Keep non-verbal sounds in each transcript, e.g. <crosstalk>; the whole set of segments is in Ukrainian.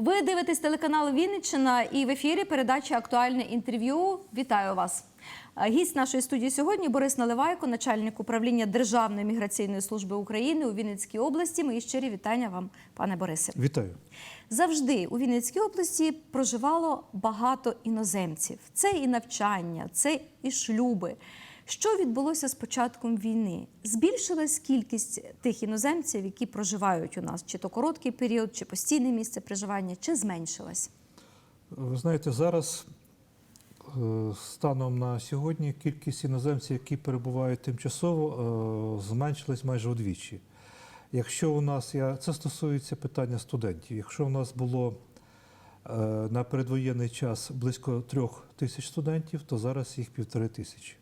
Ви дивитесь телеканал Вінниччина і в ефірі передача Актуальне інтерв'ю. Вітаю вас. Е, Гість нашої студії сьогодні Борис Наливайко, начальник управління Державної міграційної служби України у Вінницькій області. Мої щирі вітання вам, пане Борисе. Вітаю. Завжди у Вінницькій області проживало багато іноземців. Це і навчання, це і шлюби. Що відбулося з початком війни? Збільшилась кількість тих іноземців, які проживають у нас, чи то короткий період, чи постійне місце проживання, чи зменшилась? Ви знаєте, зараз е, станом на сьогодні кількість іноземців, які перебувають тимчасово, е, зменшилась майже удвічі. Якщо у нас я це стосується питання студентів. Якщо у нас було е, на передвоєнний час близько трьох тисяч студентів, то зараз їх півтори тисячі.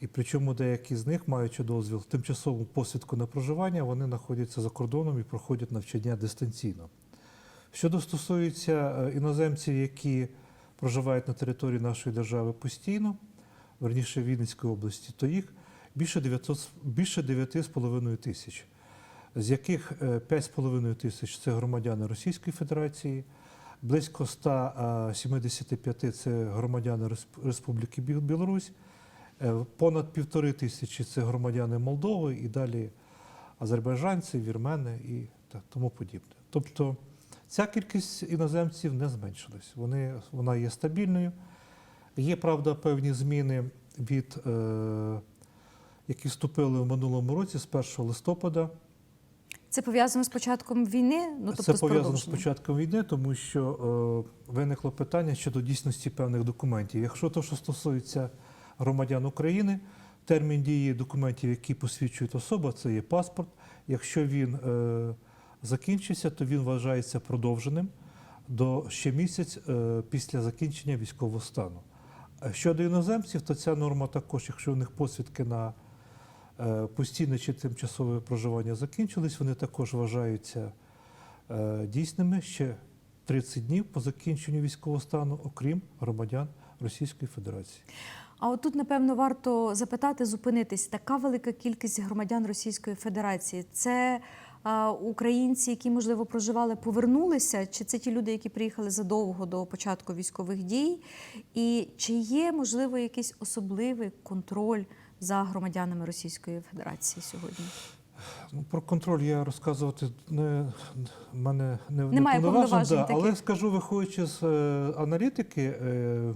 І причому деякі з них, маючи дозвіл тимчасову посвідку на проживання, вони знаходяться за кордоном і проходять навчання дистанційно. Щодо стосується е, іноземців, які проживають на території нашої держави постійно, верніше Вінницької області, то їх більше 900, більше 9,5 тисяч, з яких е, 5,5 тисяч це громадяни Російської Федерації, близько 175 це громадяни Республіки Білорусь, е, понад півтори тисячі це громадяни Молдови і далі азербайджанці, вірмени і тому подібне. Тобто ця кількість іноземців не зменшилась. Вони, вона є стабільною. Є, правда, певні зміни від, е, які вступили в минулому році з 1 листопада. Це пов'язано з початком війни? Ну тобто Це пов'язано з початком війни, тому що е, виникло питання щодо дійсності певних документів. Якщо то, що стосується громадян України, термін дії документів, які посвідчують особу, це є паспорт. Якщо він е, закінчиться, то він вважається продовженим до ще місяць е, після закінчення військового стану. Е, Щодо іноземців, то ця норма також, якщо у них посвідки на е, постійне чи тимчасове проживання закінчились, вони також вважаються е, дійсними ще 30 днів по закінченню військового стану, окрім громадян Російської Федерації. А от тут, напевно, варто запитати, зупинитись. Така велика кількість громадян Російської Федерації. Це українці, які, можливо, проживали, повернулися, чи це ті люди, які приїхали задовго до початку військових дій? І чи є, можливо, якийсь особливий контроль за громадянами Російської Федерації сьогодні? Ну, Про контроль я розказувати не мене не не Немає повноважень, повноважень да, але скажу, виходячи з е, аналітики, е,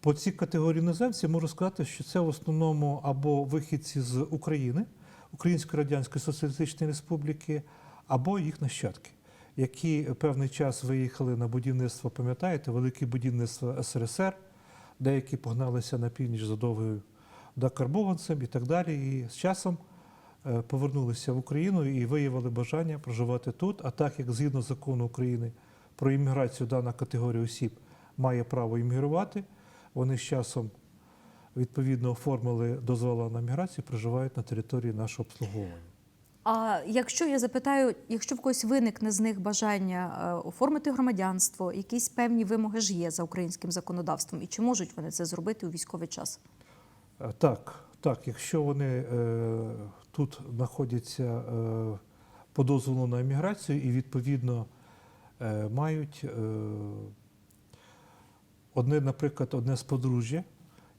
по цій категорії іноземців можу сказати, що це в основному або вихідці з України, Української Радянської Соціалістичної Республіки, або їх нащадки, які певний час виїхали на будівництво, пам'ятаєте, велике будівництво СРСР, деякі погналися на північ за довгою докарбованцем і так далі. І з часом е, повернулися в Україну і виявили бажання проживати тут. А так як згідно закону України про імміграцію дана категорія осіб має право іммігрувати, вони з часом відповідно оформили дозвола на міграцію, проживають на території нашого обслуговування. А якщо я запитаю, якщо в когось виникне з них бажання е, оформити громадянство, якісь певні вимоги ж є за українським законодавством, і чи можуть вони це зробити у військовий час? Е, Так, так, якщо вони е, тут знаходяться е, по дозволу на еміграцію і відповідно е, мають одне, наприклад, одне з подружжя,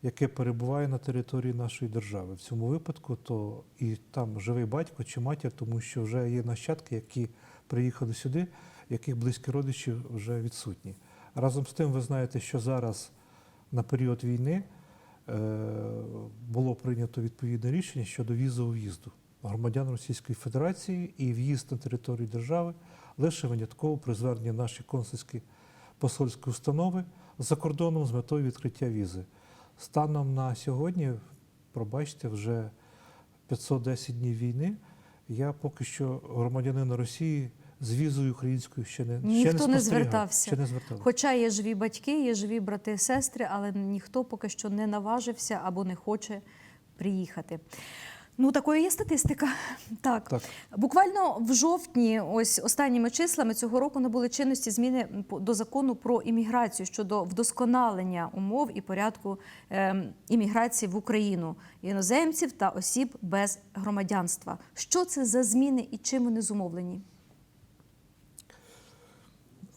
яке перебуває на території нашої держави. В цьому випадку то і там живий батько чи матір, тому що вже є нащадки, які приїхали сюди, яких близькі родичі вже відсутні. Разом з тим, ви знаєте, що зараз на період війни е, було прийнято відповідне рішення щодо візового в'їзду громадян Російської Федерації і в'їзд на територію держави лише винятково при зверненні нашої консульської посольської установи за кордоном з метою відкриття візи. Станом на сьогодні, пробачте, вже 510 днів війни. Я поки що громадянина Росії з візою українською ще не ще Ніхто не звертався. Ще не звертався. Хоча є живі батьки, є живі брати і сестри, але ніхто поки що не наважився або не хоче приїхати. Ну, такою є статистика. <laughs> Так. Так. Буквально в жовтні, ось останніми числами цього року набули чинності зміни до закону про імміграцію щодо вдосконалення умов і порядку ем, імміграції в Україну іноземців та осіб без громадянства. Що це за зміни і чим вони зумовлені?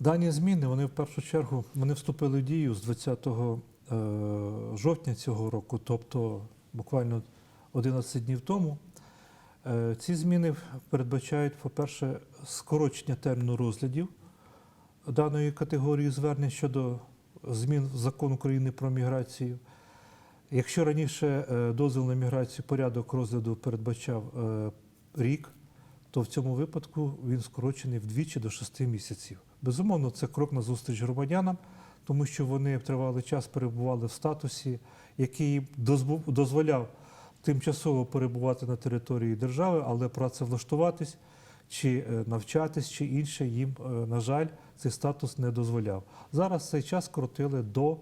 Дані зміни вони в першу чергу вони вступили в дію з 20 е, жовтня цього року, тобто буквально 11 днів тому. Е, Ці зміни передбачають, по-перше, скорочення терміну розглядів даної категорії звернень щодо змін в закон України про міграцію. Якщо раніше е, дозвіл на міграцію порядок розгляду передбачав е, рік, то в цьому випадку він скорочений вдвічі до 6 місяців. Безумовно, це крок на зустріч громадянам, тому що вони тривалий час перебували в статусі, який дозволяв тимчасово перебувати на території держави, але працевлаштуватись чи е, навчатись, чи інше їм, е, на жаль, цей статус не дозволяв. Зараз цей час скоротили до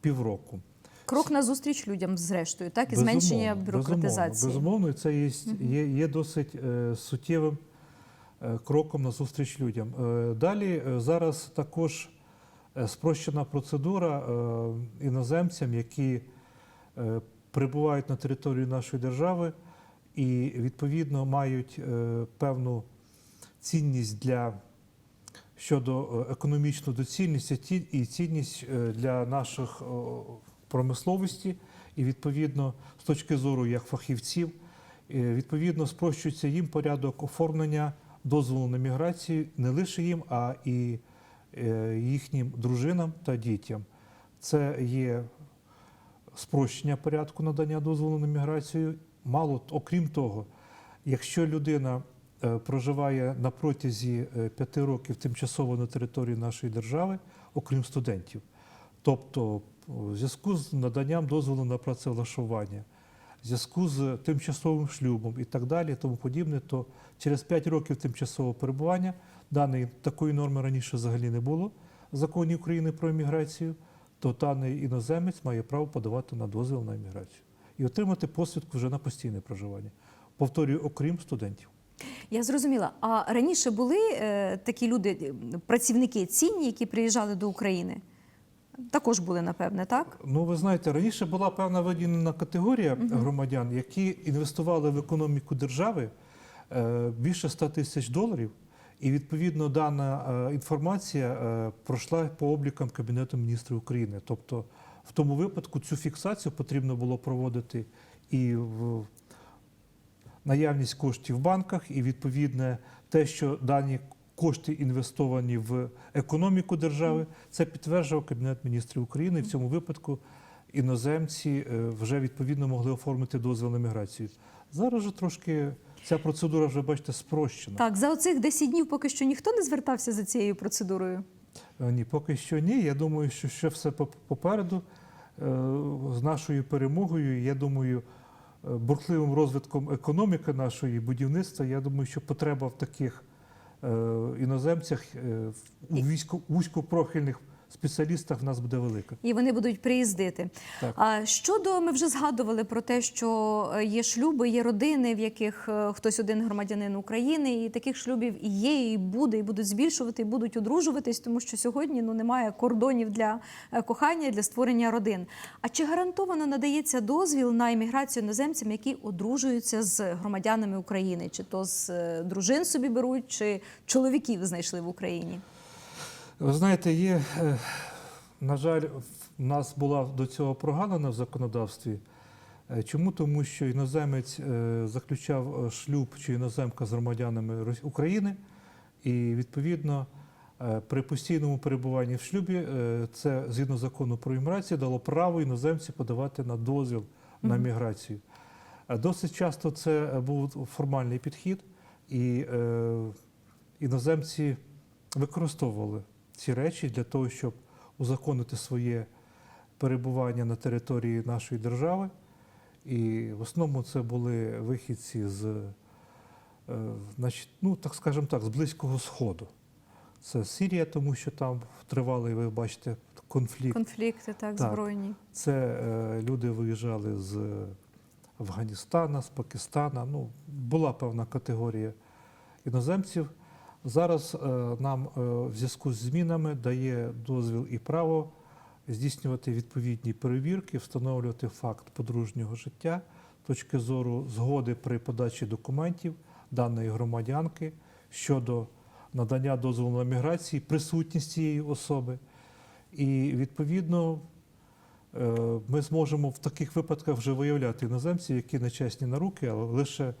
півроку. Крок на зустріч людям, зрештою, так і Безумовно, зменшення бюрократизації. Безумовно, безумовно, це є, є, є досить е, суттєвим е, кроком на зустріч людям. Е, далі е, зараз також е, спрощена процедура е, іноземцям, які е, прибувають на територію нашої держави і відповідно мають е, певну цінність для щодо е, економічної доцільності і цінність е, для наших промисловості, і відповідно з точки зору як фахівців, відповідно спрощується їм порядок оформлення дозволу на міграцію не лише їм, а і їхнім дружинам та дітям. Це є спрощення порядку надання дозволу на міграцію. Мало окрім того, якщо людина е, проживає на протязі е, п'яти років тимчасово на території нашої держави, окрім студентів, тобто в зв'язку з наданням дозволу на працевлаштування, в зв'язку з тимчасовим шлюбом і так далі, тому подібне, то через 5 років тимчасового перебування даної такої норми раніше взагалі не було в законі України про імміграцію, то даний іноземець має право подавати на дозвіл на імміграцію і отримати посвідку вже на постійне проживання. Повторюю, окрім студентів. Я зрозуміла. А раніше були е, такі люди, е, працівники цінні, які приїжджали до України? Також були, напевне, так? Ну, ви знаєте, раніше була певна виділена категорія громадян, які інвестували в економіку держави е, більше 100 тисяч доларів. І відповідно дана е, інформація е, пройшла по облікам Кабінету міністрів України. Тобто, в тому випадку цю фіксацію потрібно було проводити і в наявність коштів в банках, і відповідне те, що дані кошти інвестовані в економіку держави, це підтверджував Кабінет міністрів України. І в цьому випадку іноземці е, вже відповідно могли оформити дозвіл на міграцію. Зараз же трошки ця процедура вже бачите спрощена. Так, за оцих 10 днів поки що ніхто не звертався за цією процедурою. Е, Ні, поки що ні. Я думаю, що ще все поп- попереду Е, з нашою перемогою. Я думаю, е, бурхливим розвитком економіки нашої будівництва. Я думаю, що потреба в таких іноземцях у військо вузькопрофільних спеціалістах в нас буде велика. І вони будуть приїздити. Так. А щодо ми вже згадували про те, що е, є шлюби, є родини, в яких е, хтось один громадянин України, і таких шлюбів і є, і буде, і будуть збільшувати, і будуть одружуватись, тому що сьогодні ну немає кордонів для е, кохання, для створення родин. А чи гарантовано надається дозвіл на імміграцію іноземцям, які одружуються з громадянами України, чи то з дружин собі беруть, чи чоловіків знайшли в Україні? Ви знаєте, є, е, на жаль, в нас була до цього прогалина в законодавстві. Е, Чому? Тому що іноземець е, заключав шлюб чи іноземка з громадянами України, і відповідно при постійному перебуванні в шлюбі це згідно закону про імміграцію дало право іноземцю подавати на дозвіл на міграцію. Досить часто це був формальний підхід, і іноземці використовували ці речі для того, щоб узаконити своє перебування на території нашої держави. І в основному це були вихідці з, е, значить, ну, так скажемо так, з Близького Сходу. Це Сирія, тому що там тривалий, ви бачите, конфлікт. Конфлікти так, Так. збройні. Це е, люди виїжджали з Афганістана, з Пакистана. Ну, була певна категорія іноземців. Зараз е, нам е, в зв'язку з змінами дає дозвіл і право здійснювати відповідні перевірки, встановлювати факт подружнього життя, точки зору згоди при подачі документів даної громадянки щодо надання дозволу на міграції, присутність цієї особи. І відповідно е, ми зможемо в таких випадках вже виявляти іноземців, які нечесні на руки, але лише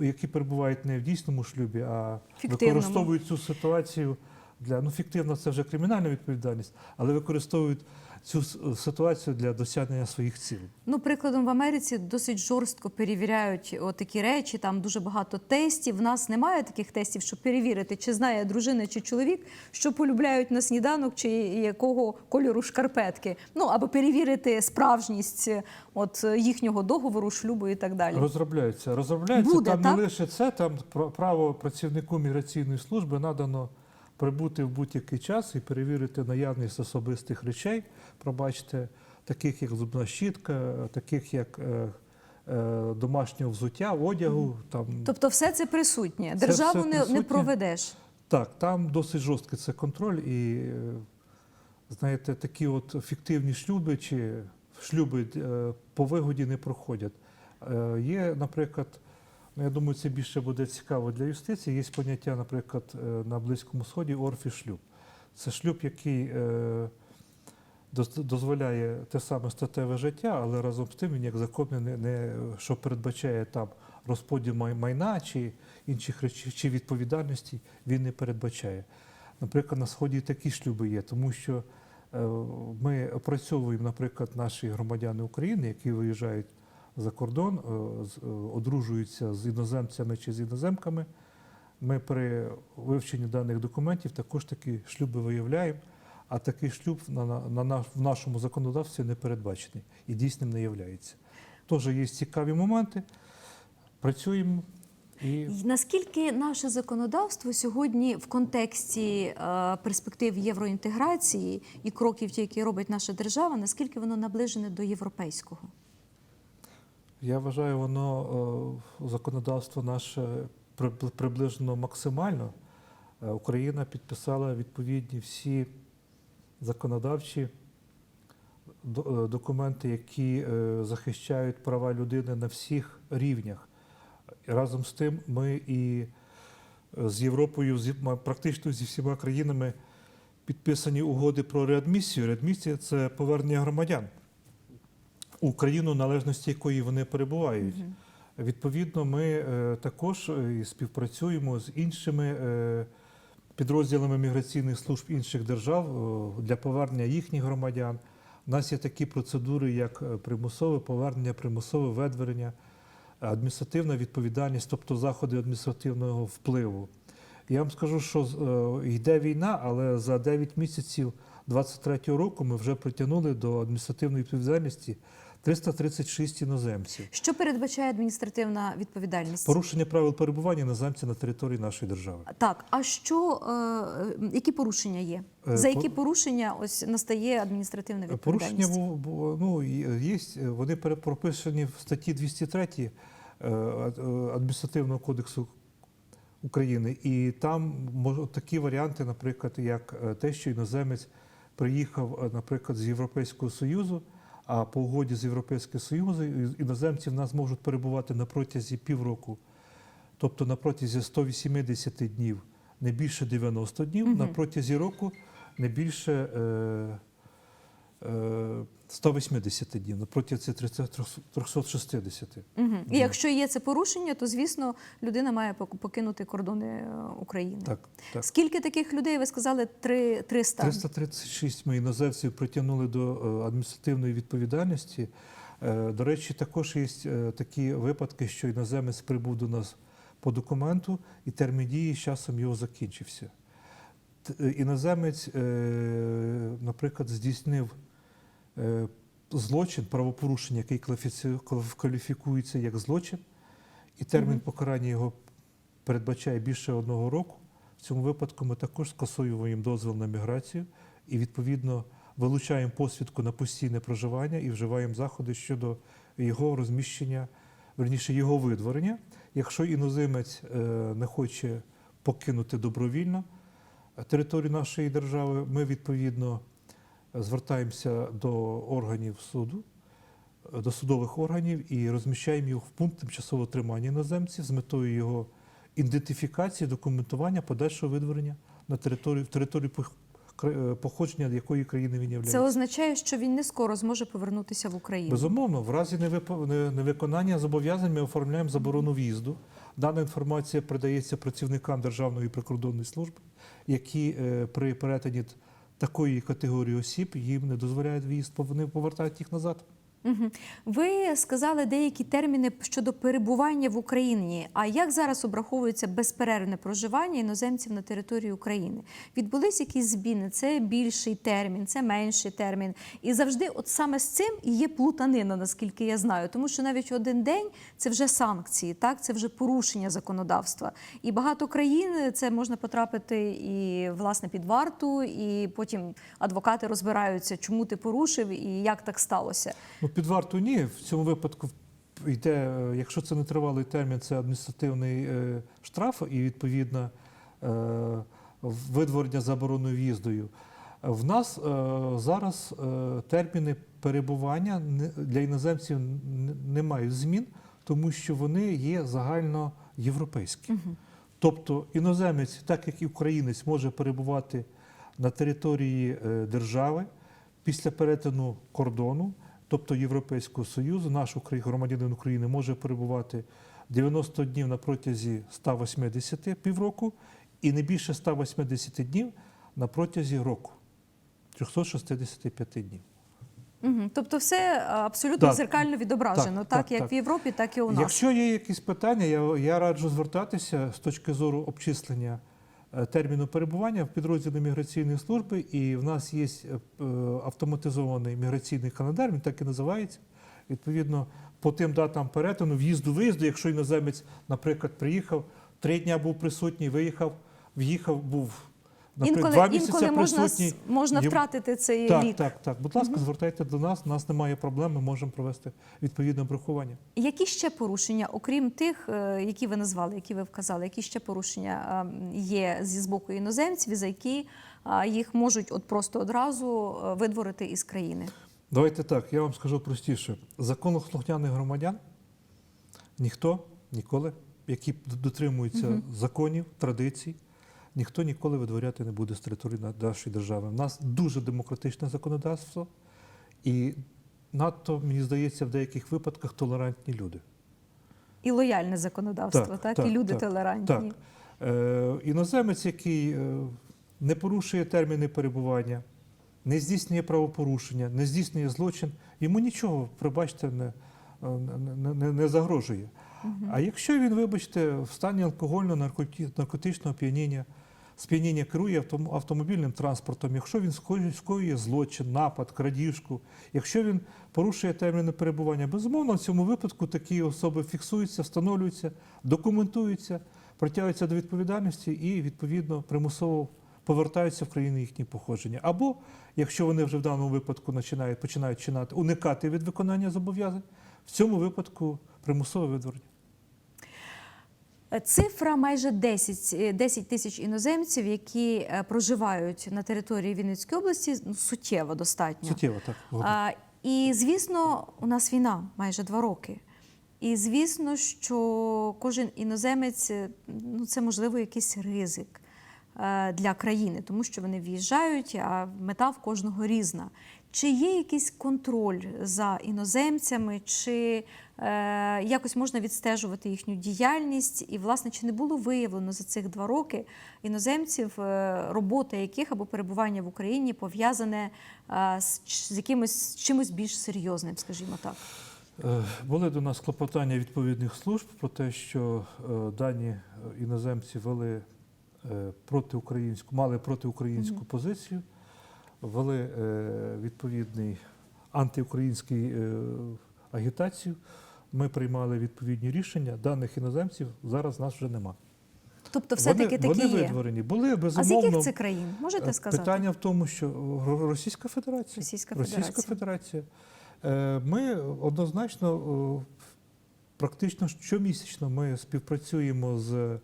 які перебувають не в дійсному шлюбі, а Фіктивному. використовують цю ситуацію для ну фіктивно це вже кримінальна відповідальність, але використовують цю ситуацію для досягнення своїх цілей. Ну, прикладом в Америці досить жорстко перевіряють такі речі. Там дуже багато тестів. В нас немає таких тестів, щоб перевірити, чи знає дружина чи чоловік, що полюбляють на сніданок, чи якого кольору шкарпетки. Ну або перевірити справжність е, от е, їхнього договору, шлюбу і так далі. Розробляються. Розробляються Буде, там так? не лише це, там пра- право працівнику міграційної служби надано прибути в будь-який час і перевірити наявність особистих речей, пробачте, таких як зубна щітка, таких як е, е, домашнього взуття, одягу. Там, Тобто, все це присутнє. Це Державу все не, не проведеш. Так, там досить жорсткий це контроль і, е, знаєте, такі от фіктивні шлюби чи шлюби по вигоді не проходять. Є, наприклад, ну, я думаю, це більше буде цікаво для юстиції. Є поняття, наприклад, е, на Близькому Сході орфі-шлюб. Це шлюб, який е, дозволяє те саме статеве життя, але разом з тим він як законний не, не що передбачає там розподіл майна чи інших речей, чи відповідальності, він не передбачає. Наприклад, на сході такі шлюби є, тому що е, ми опрацьовуємо, наприклад, наші громадяни України, які виїжджають за кордон, е, е, одружуються з іноземцями чи з іноземками. Ми при вивченні даних документів також такі шлюби виявляємо, а такий шлюб на, на, на в нашому законодавстві не передбачений і дійсним не являється. Тож є цікаві моменти, працюємо І Наскільки наше законодавство сьогодні в контексті е, перспектив євроінтеграції і кроків, які робить наша держава, наскільки воно наближене до європейського? Я вважаю, воно е, законодавство наше приб- приближено максимально. Е, Україна підписала відповідні всі законодавчі е, документи, які захищають права людини на всіх рівнях. Разом з тим, ми і з Європою, практично зі всіма країнами підписані угоди про реадмісію. Реадмісія це повернення громадян у країну, належності якої вони перебувають. Відповідно, ми е, також е, співпрацюємо з іншими е, підрозділами міграційних служб інших держав е, для повернення їхніх громадян. У нас є такі процедури, як примусове повернення, примусове видворення, адміністративна відповідальність, тобто заходи адміністративного впливу. Я вам скажу, що е, йде війна, але за 9 місяців 23-го року ми вже притягнули до адміністративної відповідальності 336 іноземців. Що передбачає адміністративна відповідальність? Порушення правил перебування іноземця на території нашої держави. Так, а що е, які порушення є? Е, За по- які порушення ось настає адміністративна відповідальність? бу- бу- ну, є, вони прописані в статті 203 е, ад- е, адміністративного кодексу України. І там такі варіанти, наприклад, як е, те, що іноземець приїхав, е, наприклад, з Європейського Союзу, а по угоді з Європейським Союзом іноземці в нас можуть перебувати на протязі півроку, тобто на протязі 180 днів, не більше 90 днів, на протязі року не більше е, е, 180 днів, на протязі 300 360. Угу. І якщо є це порушення, то звісно людина має покинути кордони е, України. Так, так. Скільки таких людей ви сказали? Три 300? 336 ми іноземців притягнули до е, адміністративної відповідальності. Е, До речі, також є такі випадки, що іноземець прибув до нас по документу, і термін дії з часом його закінчився. Іноземець, наприклад, здійснив злочин, правопорушення, який кваліфікується як злочин, і термін покарання його передбачає більше одного року. В цьому випадку ми також скасовуємо дозвіл на міграцію і відповідно вилучаємо посвідку на постійне проживання і вживаємо заходи щодо його розміщення, верніше його видворення. Якщо іноземець е, не хоче покинути добровільно територію нашої держави, ми відповідно звертаємося до органів суду, до судових органів і розміщаємо його в пункт тимчасового тримання іноземців з метою його ідентифікації, документування подальшого видворення на території в кра- е, походження якої країни він є. Це означає, що він не скоро зможе повернутися в Україну. Безумовно, в разі невиконання зобов'язань ми оформляємо заборону в'їзду. Дана інформація передається працівникам Державної прикордонної служби, які е, при перетині такої категорії осіб їм не дозволяють в'їзд, вони повертають їх назад. Угу. Ви сказали деякі терміни щодо перебування в Україні. А як зараз обраховується безперервне проживання іноземців на території України? Відбулись якісь зміни? Це більший термін, це менший термін. І завжди, от саме з цим і є плутанина, наскільки я знаю, тому що навіть один день це вже санкції, так це вже порушення законодавства. І багато країн це можна потрапити і власне під варту, і потім адвокати розбираються, чому ти порушив і як так сталося. Ну, під варту ні. В цьому випадку йде, е, якщо це не тривалий термін, це адміністративний е, штраф і відповідно е, видворення забороною в'їздою. В нас зараз терміни перебування для іноземців не мають змін, тому що вони є загальноєвропейські. Тобто іноземець, так як і українець, може перебувати на території держави після перетину кордону, тобто Європейського Союзу, наш громадянин України може перебувати 90 днів на протязі 180 півроку і не більше 180 днів на протязі року 365 днів. Угу. Тобто, все абсолютно Так. зеркально відображено, так, Так, так, як так. в Європі, так і у нас. Якщо є якісь питання, я, я раджу звертатися з точки зору обчислення е, терміну перебування в підрозділі міграційної служби, і в нас є е, е, автоматизований міграційний календар, він так і називається. Відповідно, по тим датам перетину, в'їзду, виїзду, якщо іноземець, наприклад, приїхав, три дня був присутній, виїхав, в'їхав, був наприклад, інколи два інколи можна, можна втратити цей Так, рік. так, так. Будь ласка, звертайте до нас, у нас немає проблем, ми можемо провести відповідне обрахування. Які ще порушення, окрім тих, е, які ви назвали, які ви вказали, які ще порушення е, є зі з боку іноземців, за які їх можуть от просто одразу е, видворити із країни? Давайте так, я вам скажу простіше. Законослухняних громадян ніхто ніколи, які дотримуються законів, традицій, ніхто ніколи видворяти не буде з території нашої держави. У нас дуже демократичне законодавство, і надто, мені здається, в деяких випадках толерантні люди. І лояльне законодавство, так, Так, так, і люди так, толерантні. Так. Е, іноземець, який е, не порушує терміни перебування, не здійснює правопорушення, не здійснює злочин, йому нічого, пробачте, не, не, не, не загрожує. А якщо він, вибачте, в стані алкогольного наркотичного п'яніння, сп'яніння керує автомобільним транспортом, якщо він скоює- злочин, напад, крадіжку, якщо він порушує терміни перебування, безумовно, в цьому випадку такі особи фіксуються, встановлюються, документуються, притягуються до відповідальності і, відповідно, примусово повертаються в країни їхні походження. Або, якщо вони вже в даному випадку починають, починають чинати, уникати від виконання зобов'язань, в цьому випадку примусове видворення. Цифра майже 10, е, 10 тисяч іноземців, які е, проживають на території Вінницької області, ну, суттєво достатньо. Суттєво так. А, і звісно, у нас війна майже два роки. І звісно, що кожен іноземець е, ну це можливо якийсь ризик е, для країни, тому що вони в'їжджають, а мета в кожного різна. Чи є якийсь контроль за іноземцями, чи е, якось можна відстежувати їхню діяльність? І, власне, чи не було виявлено за цих два роки іноземців, е, робота яких або перебування в Україні пов'язане е, з, з якимось з чимось більш серйозним, скажімо так? Е, Були до нас клопотання відповідних служб про те, що е, дані е, іноземці вели е, протиукраїнську, мали протиукраїнську позицію, вели е, відповідний антиукраїнський е, агітацію. Ми приймали відповідні рішення. Даних іноземців зараз нас вже нема. Тобто, все-таки такі вони є. видворені. Були А з яких це країн? Можете Е, сказати? Питання в тому, що Російська Федерація. Російська Російська Федерація. Федерація. Ми однозначно, практично щомісячно ми співпрацюємо з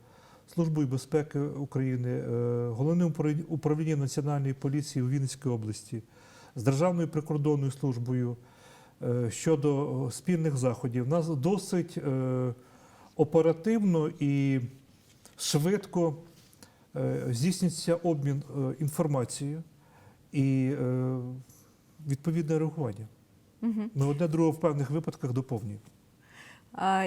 Службою безпеки України, е, Головним управлінням Національної поліції у Вінницькій області, з Державною прикордонною службою е, щодо спільних заходів. У нас досить е, оперативно і швидко е, здійснюється обмін е, інформацією і е, відповідне реагування. Мгм. Ми одне другого в певних випадках доповнюємо.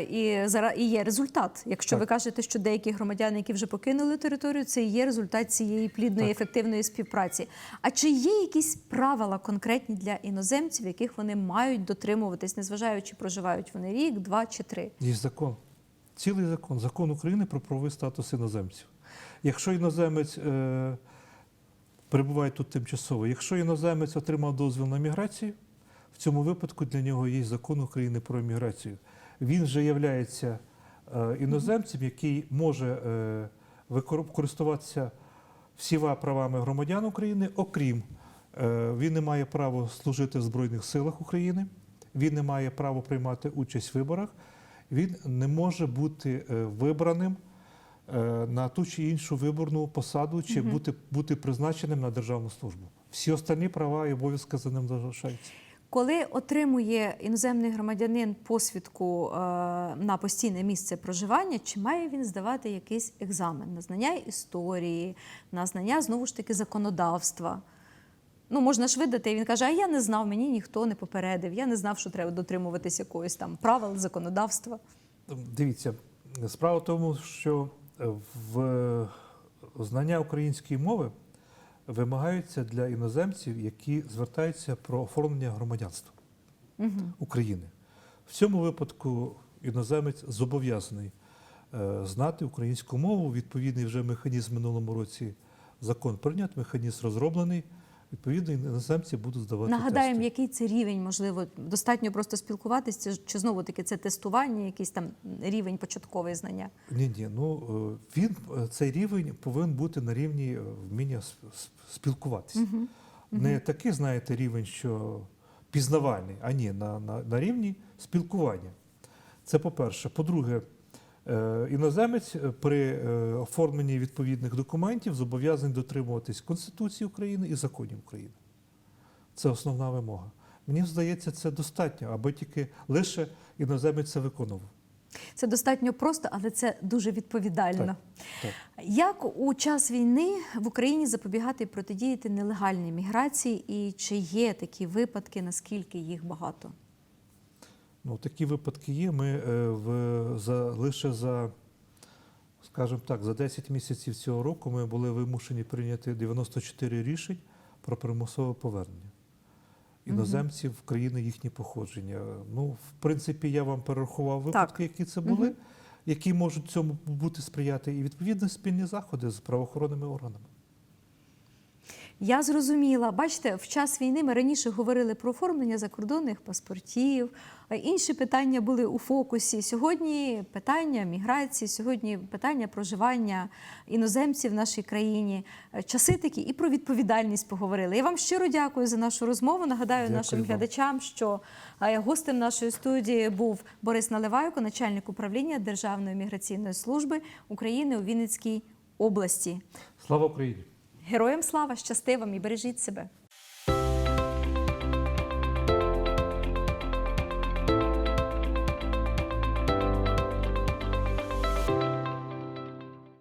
І зараз і є результат. Якщо Так. ви кажете, що деякі громадяни, які вже покинули територію, це і є результат цієї плідної Так. ефективної співпраці. А чи є якісь правила конкретні для іноземців, яких вони мають дотримуватись, незважаючи проживають вони рік, два чи три? Є закон, цілий закон, закон України про правовий статус іноземців. Якщо іноземець е, перебуває тут тимчасово, якщо іноземець отримав дозвіл на міграцію, в цьому випадку для нього є закон України про міграцію. Він вже є іноземцем, який може е, користуватися всіма правами громадян України, окрім е, він не має права служити в Збройних силах України, він не має права приймати участь в виборах, він не може бути е, вибраним е, на ту чи іншу виборну посаду, чи бути, бути призначеним на державну службу. Всі остальні права і обов'язки за ним залишаються. Коли отримує іноземний громадянин посвідку е, на постійне місце проживання, чи має він здавати якийсь екзамен на знання історії, на знання знову ж таки законодавства? Ну, можна ж видати, і він каже: А я не знав, мені ніхто не попередив, я не знав, що треба дотримуватись якоїсь там правил законодавства. Дивіться, справа в тому, що в знання української мови вимагаються для іноземців, які звертаються про оформлення громадянства Угу. України. В цьому випадку іноземець зобов'язаний е, знати українську мову. Відповідний вже механізм в минулому році закон прийнят, механізм розроблений. Відповідно, іноземці будуть здавати Нагадаємо, тести. який це рівень, можливо, достатньо просто спілкуватися, чи знову таки це тестування, якийсь там рівень початкової знання. Ні, ні, ну е, він е, цей рівень повинен бути на рівні е, вміння спілкуватися. Угу. Не такий, знаєте, рівень, що пізнавальний, а ні, на, на, на рівні спілкування. Це по-перше. По-друге, іноземець е, при е, оформленні відповідних документів зобов'язаний дотримуватись Конституції України і законів України. Це основна вимога. Мені здається, це достатньо, аби тільки лише іноземець це виконував. Це достатньо просто, але це дуже відповідально. Так. Як у час війни в Україні запобігати і протидіяти нелегальній міграції, і чи є такі випадки, наскільки їх багато? Ну, такі випадки є. Ми е, в, за, лише за, скажімо так, за 10 місяців цього року ми були вимушені прийняти 94 рішень про примусове повернення іноземців в країни їхні походження. Ну, в принципі, я вам перерахував випадки, які це були, які можуть цьому бути сприяти, і відповідно спільні заходи з правоохоронними органами. Я зрозуміла. Бачите, в час війни ми раніше говорили про оформлення закордонних паспортів, інші питання були у фокусі. Сьогодні питання міграції, сьогодні питання проживання іноземців в нашій країні. Часи такі і про відповідальність поговорили. Я вам щиро дякую за нашу розмову. Нагадаю Дякую нашим вам. глядачам, що гостем нашої студії був Борис Наливайко, начальник управління Державної міграційної служби України у Вінницькій області. Слава Україні! Героям слава, щасти вам і бережіть себе.